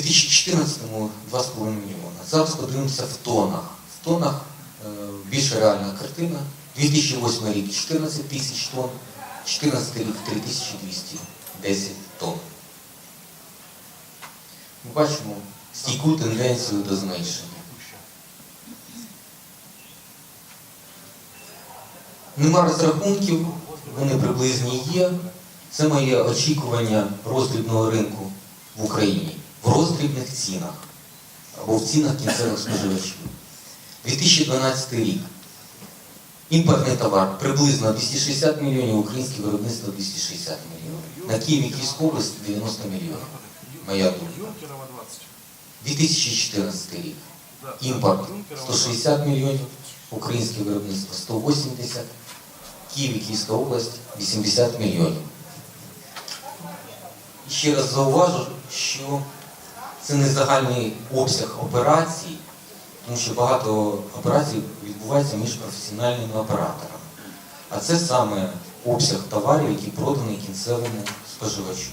2014-му 2,5 мільйона. Зараз подивимося в тонах. В тонах е, більш реальна картина. 2008 рік 14 тисяч тонн, 14 рік 3210 тонн. Ми бачимо стійку тенденцію до зменшення. Нема розрахунків, вони приблизні є. Це моє очікування роздрібного ринку в Україні в роздрібних цінах або в цінах кінцевих споживачів. 2012 рік. Імпортний товар приблизно 260 мільйонів, українське виробництво 260 мільйонів. На Київ Київську область 90 мільйонів. Моя думка. 2014 рік. Імпорт 160 мільйонів, українське виробництво 180, Київ і Київська область 80 мільйонів. Ще раз зауважу, що це не загальний обсяг операцій, тому що багато операцій відбувається між професіональними операторами. А це саме обсяг товарів, який проданий кінцевому споживачу.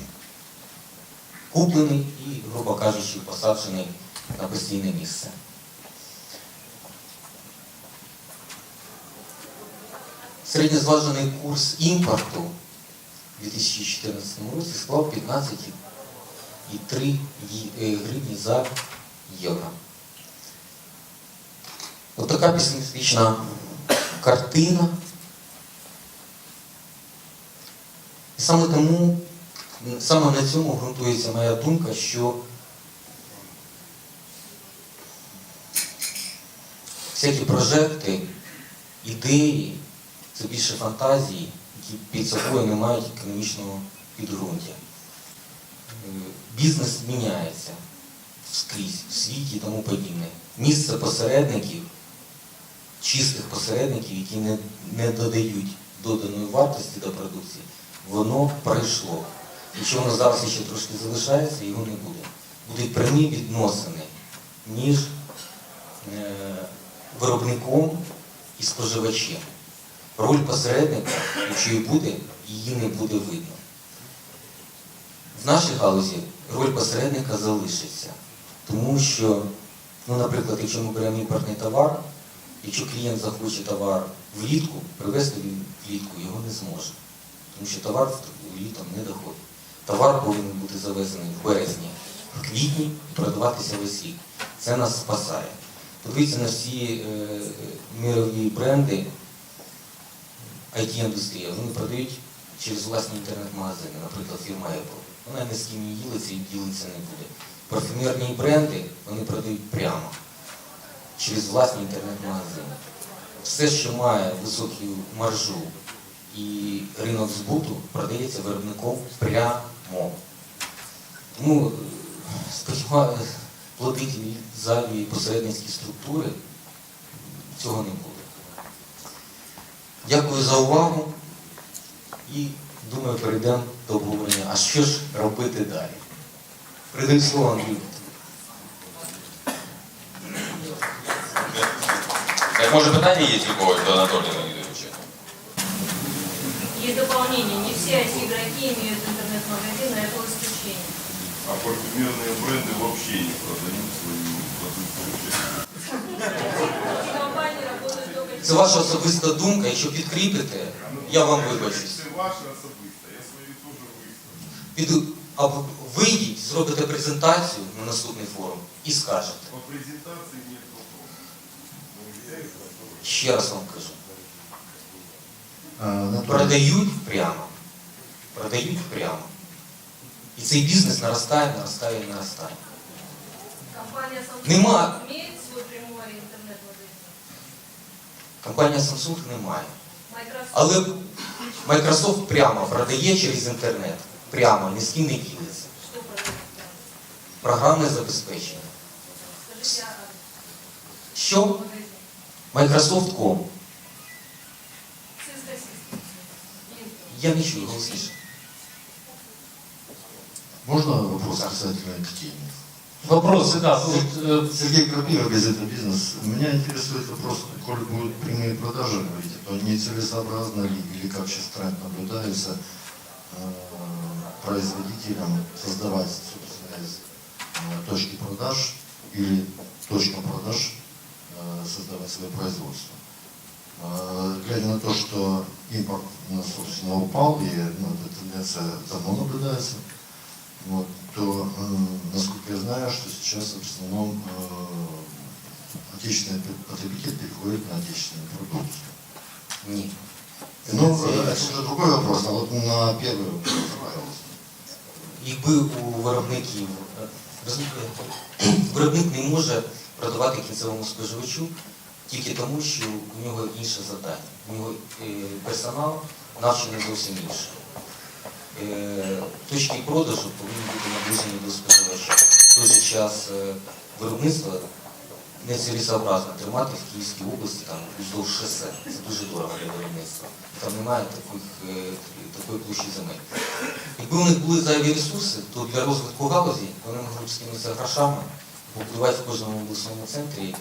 Куплений і, грубо кажучи, посаджений на постійне місце. Середньозважений курс імпорту у 2014 році склав 15,3 ї- гривні за євро. Ось така песимістична картина. І саме тому, саме на цьому ґрунтується моя думка, що всякі прожекти, ідеї, це більше фантазії, які під собою не мають економічного підґрунтя. Бізнес міняється скрізь, в світі і тому подібне. Місце посередників, чистих посередників, які не, не додають доданої вартості до продукції, воно пройшло. Якщо воно зараз ще трошки залишається, його не буде. Будуть прямі відносини між е, виробником і споживачем. Роль посередника, якщо і буде, її не буде видно. В нашій галузі роль посередника залишиться. Тому що, ну, наприклад, якщо ми беремо імпортний товар, якщо клієнт захоче товар влітку, привезти він влітку його не зможе. Тому що товар в- літом не доходить. Товар повинен бути завезений в березні, в квітні і продаватися весь рік. Це нас спасає. Подивіться на всі е, мирові бренди, IT-індустрія, вони продають через власні інтернет-магазини, наприклад, фірма Apple. Вона ні з ким не ділиться і ділитися не буде. Парфюмерні бренди вони продають прямо через власні інтернет-магазини. Все, що має високу маржу і ринок збуту, продається виробником прямо. Тому е, сподіваюся, платити зайві посередницькі структури цього не буде. Дякую за увагу і думаю, перейдемо до обговорення. А що ж робити далі? Передаю слово Андрію. Так, може питання є ті когось до Анатолія Леонідовича? Есть дополнение. Не все IT-игроки имеют интернет-магазин, а это исключение. А парфюмерные бренды вообще не продают свою продукцию. Компании работают только Це ваша особиста думка, якщо підкріпите, я вам вибачусь. Ваше особисто, я свої теж виставлю. Піду, а ви- вийдіть, зробите презентацію на наступний форум і скажете. По я их готов. Ще раз вам кажу. Продають прямо. Продають прямо. І цей бізнес наростає, наростає і наростає. компания Samsung Нема. имеет свой прямой интернет-магазин. Компанія Samsung не має. Microsoft Але Microsoft прямо продає через інтернет. Прямо, ні з ким не ділиться. Програмне забезпечення. Що? Microsoft.com. Я не чую голосніше. можно вопрос касательно теме? Вопросы, да. Вот, э, Сергей Крапива, газета «Бизнес». Меня интересует вопрос, коль будут прямые продажи, говорите, то нецелесообразно ли или как сейчас тренд наблюдается э, производителям создавать, собственно, из э, точки продаж или точкам продаж э, создавать свое производство. Э, Глядя на то, что импорт у нас, собственно, упал, и ну, эта тенденция давно наблюдается, вот, то, м, насколько я знаю, что сейчас в основном э, отечественные потребители переходят на отечественную продукцию. Ні. Ну, Це- э, это уже другой вопрос, а вот на первый вопрос, пожалуйста. Якби у виробників е, розумієте, виробник не може продавати кінцевому споживачу тільки тому, що у нього інше завдання. У нього е, персонал навчений зовсім інше. Е, Точки продажу повинні бути наближені до споживача. В той же час виробництва виробництво нецілесообразно тримати в Київській області там уздовж шосе. Це дуже дорого для виробництва. Там немає таких, е, такої площі земель. Якби у них були зайві ресурси, то для розвитку галузі вони могли б скинутися грошами, побудувати в кожному обласному центрі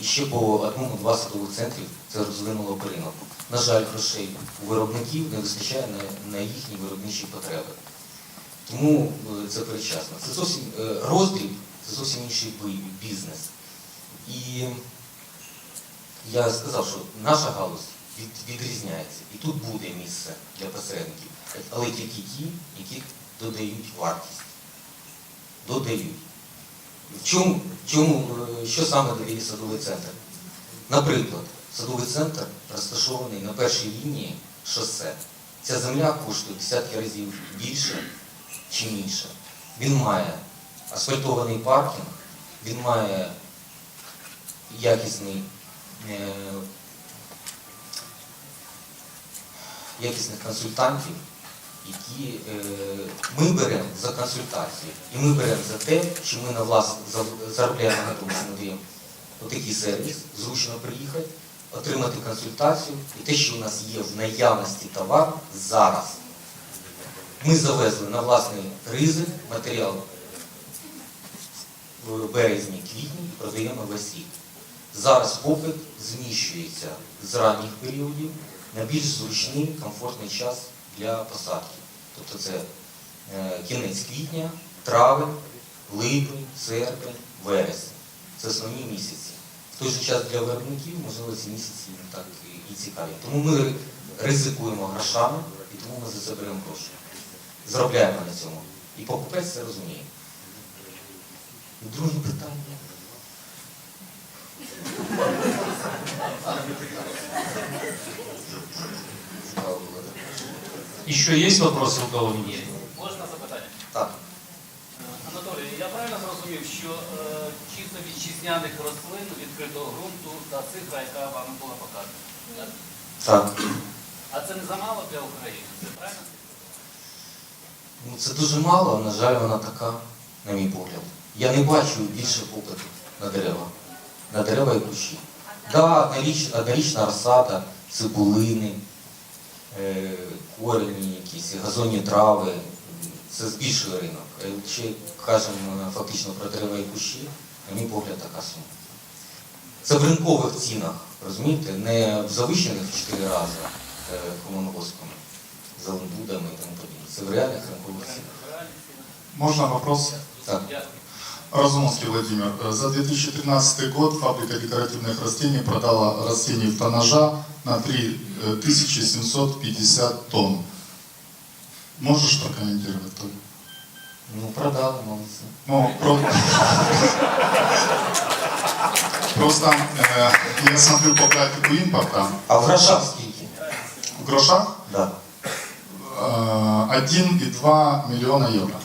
і ще по одному-два садових центрів це розвинуло б ринок. На жаль, грошей у виробників не вистачає на, їхні виробничі потреби. Тому е, це передчасно. Це зовсім е, роздріб, це зовсім інший бізнес. І я сказав, що наша галузь від, відрізняється. І тут буде місце для посередників, але тільки ті, які додають вартість. Додають. Чому, чому, е, що саме додає садовий центр? Наприклад, садовий центр розташований на першій лінії шосе. Ця земля коштує десятки разів більше чи інше. Він має асфальтований паркінг, він має якісний, е, якісних консультантів, які е, ми беремо за консультацію. І ми беремо за те, що ми на влас заробляємо на тому, що надаємо отакий сервіс, зручно приїхати, отримати консультацію і те, що у нас є в наявності товар зараз. Ми завезли на власний ризик матеріал в березні, квітні і продаємо весь рік. Зараз попит зміщується з ранніх періодів на більш зручний, комфортний час для посадки. Тобто це е, кінець квітня, травень, липень, серпень, вересень. Це основні місяці. В той же час для виробників, можливо, ці місяці не так і- цікаві. Тому ми ризикуємо грошами і тому ми за це беремо гроші. Заробляємо на цьому. І покупець це розуміє. Друге питання. Цікаво було, так? Еще есть вопросы у кого нет? Можна запитання? Так. Е, Анатолій, я правильно зрозумів, що е, чисто вітчизняних рослин відкритого ґрунту та цифра, яка вам була показана. так? Так. А це не замало для України, це правильно? Ну, це дуже мало, на жаль, вона така, на мій погляд. Я не бачу більше попиту на дерева. На дерева і кущі. Да, одноріч, однорічна розсада, цибулини, корені, якісь газонні трави. Це збільшує ринок. А Якщо кажемо фактично про дерева і кущі, на мій погляд, така сума. Це в ринкових цінах, розумієте, не в завищених в 4 рази е, комунгоспами, за лимбудами і тому подібне. Це в реальних ринкових цінах. Можно вопрос? Так. Разумовский Владимир. Э, За 2013 год фабрика декоративных растений продала растений в тоннажа на 3750 тонн. Можешь прокомментировать только? Ну, продали, молодці. Ну, про- Просто э, я смотрю по графику импорта. А в грошах скільки? В грошах Да. э, 1,2 миллиона евро.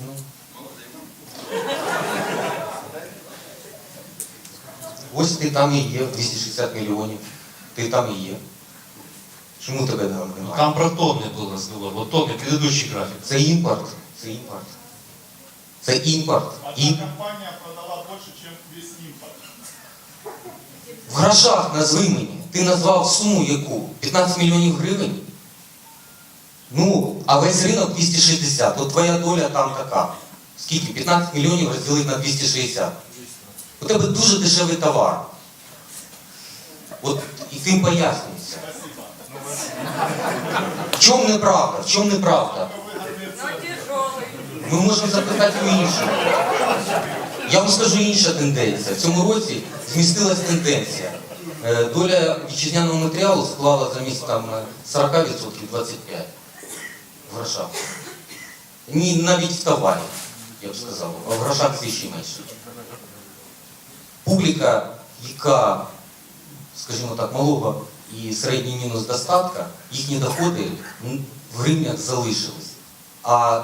Ну. Ось ти там і є, 260 мільйонів. Ти там і є. Чому тебе там Ну, немає? Там про тонны был разговор. Вот тонны, предыдущий график. Це імпорт. Це імпорт. Це імпорт. Ім... компания продала больше, чем весь импорт. В грошах назви мені. Ти назвав суму яку? 15 мільйонів гривень? Ну, а весь ринок 260. От твоя доля там така. Скільки? 15 мільйонів розділити на 260. У тебе дуже дешевий товар. От і тим пояснюється. В чому неправда? В чому неправда? Ми можемо запитати у іншого. Я вам скажу інша тенденція. В цьому році змістилась тенденція. Е, Доля вітчизняного матеріалу склала замість там е, 40% 25% в грошах. Ні, навіть в товарі, я б сказав, а в грошах це ще менше. Публіка, яка, скажімо так, малого і середній мінус достатка, їхні доходи в гривнях залишились. А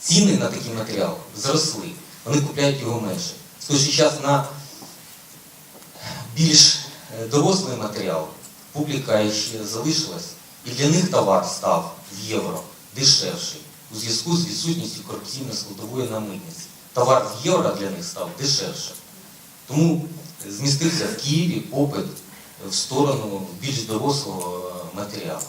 ціни на такий матеріал зросли. Вони купляють його менше. Той час на більш е, дорослий матеріал публіка ще залишилась, і для них товар став в євро дешевший у зв'язку з відсутністю корупційної складової на митниці. Товар в євро для них став дешевше. Тому змістився в Києві попит в сторону більш дорослого е, матеріалу.